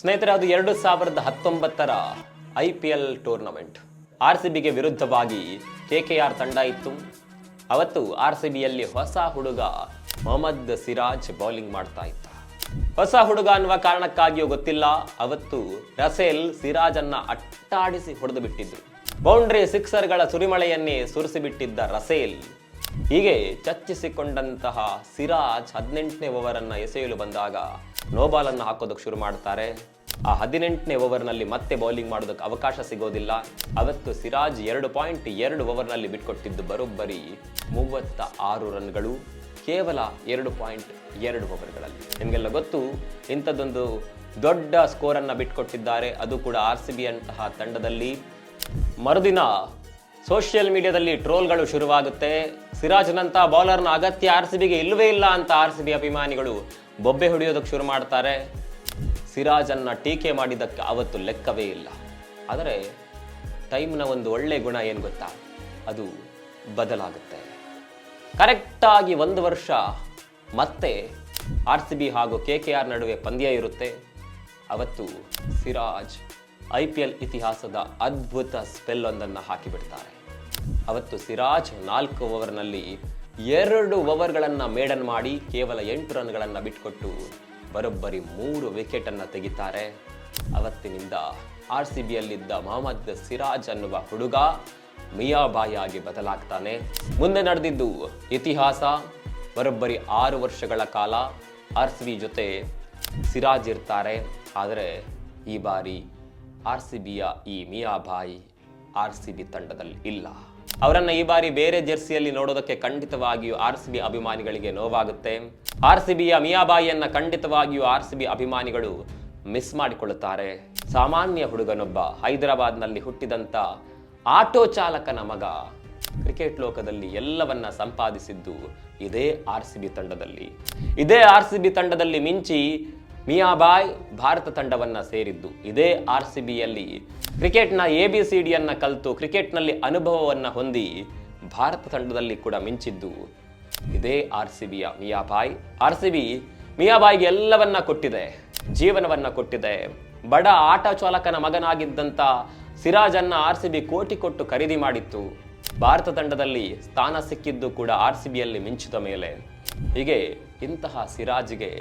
ಸ್ನೇಹಿತರೆ ಅದು ಎರಡು ಸಾವಿರದ ಹತ್ತೊಂಬತ್ತರ I P L tournament. R C ಬಿಗೆ ವಿರುದ್ಧವಾಗಿ ಕೆ ಕೆ ಆರ್ ತಂಡ ಇತ್ತು. ಅವತ್ತು ಆರ್ ಸಿ ಬಿಯಲ್ಲಿ ಹೊಸ ಹುಡುಗ ಮೊಹಮ್ಮದ್ ಸಿರಾಜ್ ಬೌಲಿಂಗ್ ಮಾಡ್ತಾ ಇದ್ದ. ಹೊಸ ಹುಡುಗ ಅನ್ನುವ ಕಾರಣಕ್ಕಾಗಿಯೂ ಗೊತ್ತಿಲ್ಲ. ಅವತ್ತು ರಸೇಲ್ ಸಿರಾಜನ್ನ ಅಟ್ಟಾಡಿಸಿ ಹೊಡೆದು ಬಿಟ್ಟಿದ್ರು ಬೌಂಡ್ರಿ ಸಿಕ್ಸರ್ಗಳ ಸುರಿಮಳೆಯನ್ನೇ ಸುರಿಸಿಬಿಟ್ಟಿದ್ದ ರಸೇಲ್ ಹೀಗೆ ಚರ್ಚಿಸಿಕೊಂಡಂತಹ ಸಿರಾಜ್ ಹದಿನೆಂಟನೇ ಓವರನ್ನು ಎಸೆಯಲು ಬಂದಾಗ ನೋಬಾಲನ್ನು ಹಾಕೋದಕ್ಕೆ ಶುರು ಮಾಡ್ತಾರೆ. ಆ ಹದಿನೆಂಟನೇ ಓವರ್ನಲ್ಲಿ ಮತ್ತೆ ಬೌಲಿಂಗ್ ಮಾಡೋದಕ್ಕೆ ಅವಕಾಶ ಸಿಗೋದಿಲ್ಲ. ಅವತ್ತು ಸಿರಾಜ್ ಎರಡು ಪಾಯಿಂಟ್ ಎರಡು ಓವರ್ನಲ್ಲಿ ಬಿಟ್ಕೊಟ್ಟಿದ್ದು ಬರೋಬ್ಬರಿ ಮೂವತ್ತ ಆರು ರನ್ಗಳು, ಕೇವಲ ಎರಡು ಪಾಯಿಂಟ್ ಎರಡು ಓವರ್ಗಳಲ್ಲಿ. ನಿಮಗೆಲ್ಲ ಗೊತ್ತು, ಇಂಥದ್ದೊಂದು ದೊಡ್ಡ ಸ್ಕೋರನ್ನು ಬಿಟ್ಕೊಟ್ಟಿದ್ದಾರೆ. ಅದು ಕೂಡ ಆರ್ ಸಿ ಬಿ ಅಂತಹ ತಂಡದಲ್ಲಿ. ಮರುದಿನ ಸೋಷಿಯಲ್ ಮೀಡಿಯಾದಲ್ಲಿ ಟ್ರೋಲ್ಗಳು ಶುರುವಾಗುತ್ತೆ. ಸಿರಾಜ್ನಂಥ ಬೌಲರ್ನ ಅಗತ್ಯ ಆರ್ ಸಿ ಬಿಗೆ ಇಲ್ಲವೇ ಇಲ್ಲ ಅಂತ ಆರ್ ಸಿ ಬಿ ಅಭಿಮಾನಿಗಳು ಬೊಬ್ಬೆ ಹೊಡೆಯೋದಕ್ಕೆ ಶುರು ಮಾಡ್ತಾರೆ. ಸಿರಾಜನ್ನು ಟೀಕೆ ಮಾಡಿದ್ದಕ್ಕೆ ಅವತ್ತು ಲೆಕ್ಕವೇ ಇಲ್ಲ. ಆದರೆ ಟೈಮ್ನ ಒಂದು ಒಳ್ಳೆ ಗುಣ ಏನು ಗೊತ್ತಾ? ಅದು ಬದಲಾಗುತ್ತೆ. ಕರೆಕ್ಟಾಗಿ ಒಂದು ವರ್ಷ ಮತ್ತೆ ಆರ್ ಸಿ ಬಿ ಹಾಗೂ ಕೆ ಕೆ ಆರ್ ನಡುವೆ ಪಂದ್ಯ ಇರುತ್ತೆ. ಅವತ್ತು ಸಿರಾಜ್ ಐ ಪಿ ಎಲ್ ಇತಿಹಾಸದ ಅದ್ಭುತ ಸ್ಪೆಲ್ ಒಂದನ್ನು ಹಾಕಿಬಿಡ್ತಾರೆ. ಅವತ್ತು ಸಿರಾಜ್ ನಾಲ್ಕು ಓವರ್ನಲ್ಲಿ ಎರಡು ಓವರ್ಗಳನ್ನು ಮೇಡನ್ ಮಾಡಿ ಕೇವಲ ಎಂಟು ರನ್ಗಳನ್ನು ಬಿಟ್ಕೊಟ್ಟು ಬರೋಬ್ಬರಿ ಮೂರು ವಿಕೆಟನ್ನು ತೆಗಿತಾರೆ. ಅವತ್ತಿನಿಂದ ಆರ್ ಸಿ ಬಿಯಲ್ಲಿದ್ದ ಮೊಹಮ್ಮದ್ ಸಿರಾಜ್ ಅನ್ನುವ ಹುಡುಗ ಮಿಯಾಬಾಯಿಯಾಗಿ ಬದಲಾಗ್ತಾನೆ. ಮುಂದೆ ನಡೆದಿದ್ದು ಇತಿಹಾಸ, ಬರೋಬ್ಬರಿ ಆರು ವರ್ಷಗಳ ಕಾಲ ಆರ್ ಸಿ ಬಿ ಜೊತೆ ಸಿರಾಜ್ ಇರ್ತಾರೆ. ಆದರೆ ಈ ಬಾರಿ ಆರ್ ಸಿ ಬಿಯ ಈ ಮಿಯಾಬಾಯಿ ಆರ್ ಸಿ ಬಿ ತಂಡದಲ್ಲಿ ಇಲ್ಲ. ಅವರನ್ನು ಈ ಬಾರಿ ಬೇರೆ ಜೆರ್ಸಿಯಲ್ಲಿ ನೋಡೋದಕ್ಕೆ ಖಂಡಿತವಾಗಿಯೂ ಆರ್ ಸಿ ಬಿ ಅಭಿಮಾನಿಗಳಿಗೆ ನೋವಾಗುತ್ತೆ. ಆರ್ ಸಿ ಬಿಯ ಮಿಯಾಬಾಯಿಯನ್ನು ಖಂಡಿತವಾಗಿಯೂ ಆರ್ ಸಿ ಬಿ ಅಭಿಮಾನಿಗಳು ಮಿಸ್ ಮಾಡಿಕೊಳ್ಳುತ್ತಾರೆ. ಸಾಮಾನ್ಯ ಹುಡುಗನೊಬ್ಬ ಹೈದರಾಬಾದ್ನಲ್ಲಿ ಹುಟ್ಟಿದಂತ ಆಟೋ ಚಾಲಕನ ಮಗ ಕ್ರಿಕೆಟ್ ಲೋಕದಲ್ಲಿ ಎಲ್ಲವನ್ನ ಸಂಪಾದಿಸಿದ್ದು ಇದೇ ಆರ್ ಸಿ ಬಿ ತಂಡದಲ್ಲಿ. ಇದೇ ಆರ್ ಸಿ ಬಿ ತಂಡದಲ್ಲಿ ಮಿಂಚಿ ಮಿಯಾಬಾಯ್ ಭಾರತ ತಂಡವನ್ನ ಸೇರಿದ್ದು. ಇದೇ ಆರ್ ಸಿ ಬಿಯಲ್ಲಿ ಕ್ರಿಕೆಟ್ನ ಎ ಬಿ ಸಿ ಡಿಯನ್ನ ಕಲಿತು ಕ್ರಿಕೆಟ್ನಲ್ಲಿ ಅನುಭವವನ್ನ ಹೊಂದಿ ಭಾರತ ತಂಡದಲ್ಲಿ ಕೂಡ ಮಿಂಚಿದ್ದು. ಇದೇ ಆರ್ ಸಿ ಬಿಯ ಮಿಯಾಬಾಯ್. ಆರ್ ಸಿ ಬಿ ಮಿಯಾಬಾಯ್ಗೆ ಎಲ್ಲವನ್ನ ಕೊಟ್ಟಿದೆ. ಜೀವನವನ್ನ ಕೊಟ್ಟಿದೆ. ಬಡ ಆಟ ಚಾಲಕನ ಮಗನಾಗಿದ್ದಂಥ ಅನ್ನ ಆರ್ ಸಿ ಬಿ ಕೋಟಿ ಕೊಟ್ಟು ಖರೀದಿ ಮಾಡಿತ್ತು. ಭಾರತ ತಂಡದಲ್ಲಿ ಸ್ಥಾನ ಸಿಕ್ಕಿದ್ದು ಕೂಡ ಆರ್ ಸಿ ಬಿಯಲ್ಲಿ ಮಿಂಚಿದ ಮೇಲೆ. ಹೀಗೆ ಇಂತಹ ಸಿರಾಜ್ಗೆ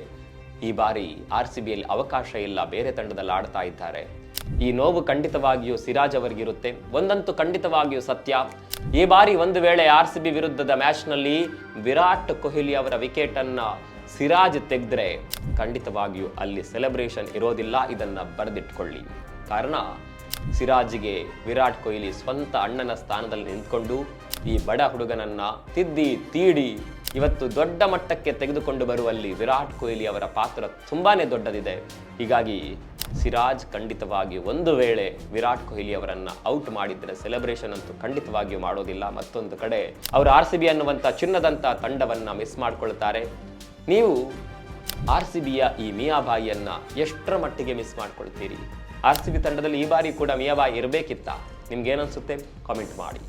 ಈ ಬಾರಿ ಆರ್ ಸಿ ಬಿಯಲ್ಲಿ ಅವಕಾಶ ಇಲ್ಲ, ಬೇರೆ ತಂಡದಲ್ಲಿ ಆಡ್ತಾ ಇದ್ದಾರೆ. ಈ ನೋವು ಖಂಡಿತವಾಗಿಯೂ ಸಿರಾಜ್ ಅವರಿಗಿರುತ್ತೆ. ಒಂದಂತೂ ಖಂಡಿತವಾಗಿಯೂ ಸತ್ಯ. ಈ ಬಾರಿ ಒಂದು ವೇಳೆ ಆರ್ ಸಿ ಬಿ ವಿರುದ್ಧದ ಮ್ಯಾಚ್ನಲ್ಲಿ ವಿರಾಟ್ ಕೊಹ್ಲಿ ಅವರ ವಿಕೆಟ್ ಅನ್ನ ಸಿರಾಜ್ ತೆಗೆದ್ರೆ ಖಂಡಿತವಾಗಿಯೂ ಅಲ್ಲಿ ಸೆಲೆಬ್ರೇಷನ್ ಇರೋದಿಲ್ಲ, ಇದನ್ನ ಬರೆದಿಟ್ಕೊಳ್ಳಿ. ಕಾರಣ, ಸಿರಾಜ್ಗೆ ವಿರಾಟ್ ಕೊಹ್ಲಿ ಸ್ವಂತ ಅಣ್ಣನ ಸ್ಥಾನದಲ್ಲಿ ನಿಂತ್ಕೊಂಡು ಈ ಬಡ ಹುಡುಗನನ್ನ ತಿದ್ದಿ, ತೀಡಿ ಇವತ್ತು ದೊಡ್ಡ ಮಟ್ಟಕ್ಕೆ ತೆಗೆದುಕೊಂಡು ಬರುವಲ್ಲಿ ವಿರಾಟ್ ಕೊಹ್ಲಿ ಅವರ ಪಾತ್ರ ತುಂಬಾನೇ ದೊಡ್ಡದಿದೆ. ಹೀಗಾಗಿ ಸಿರಾಜ್ ಖಂಡಿತವಾಗಿ ಒಂದು ವೇಳೆ ವಿರಾಟ್ ಕೊಹ್ಲಿ ಅವರನ್ನು ಔಟ್ ಮಾಡಿದ್ರೆ ಸೆಲೆಬ್ರೇಷನ್ ಅಂತೂ ಖಂಡಿತವಾಗಿಯೂ ಮಾಡೋದಿಲ್ಲ. ಮತ್ತೊಂದು ಕಡೆ ಅವರು ಆರ್ ಸಿ ಬಿ ಅನ್ನುವಂಥ ಚಿನ್ನದಂಥ ತಂಡವನ್ನು ಮಿಸ್ ಮಾಡ್ಕೊಳ್ತಾರೆ. ನೀವು ಆರ್ ಸಿ ಬಿಯ ಈ ಮಿಯಾಬಾಯಿಯನ್ನು ಎಷ್ಟರ ಮಟ್ಟಿಗೆ ಮಿಸ್ ಮಾಡ್ಕೊಳ್ತೀರಿ? ಆರ್ ಸಿ ಬಿ ತಂಡದಲ್ಲಿ ಈ ಬಾರಿ ಕೂಡ ಮಿಯಾಬಾಯಿ ಇರಬೇಕಿತ್ತ? ನಿಮ್ಗೆ ಏನನ್ಸುತ್ತೆ ಕಾಮೆಂಟ್ ಮಾಡಿ.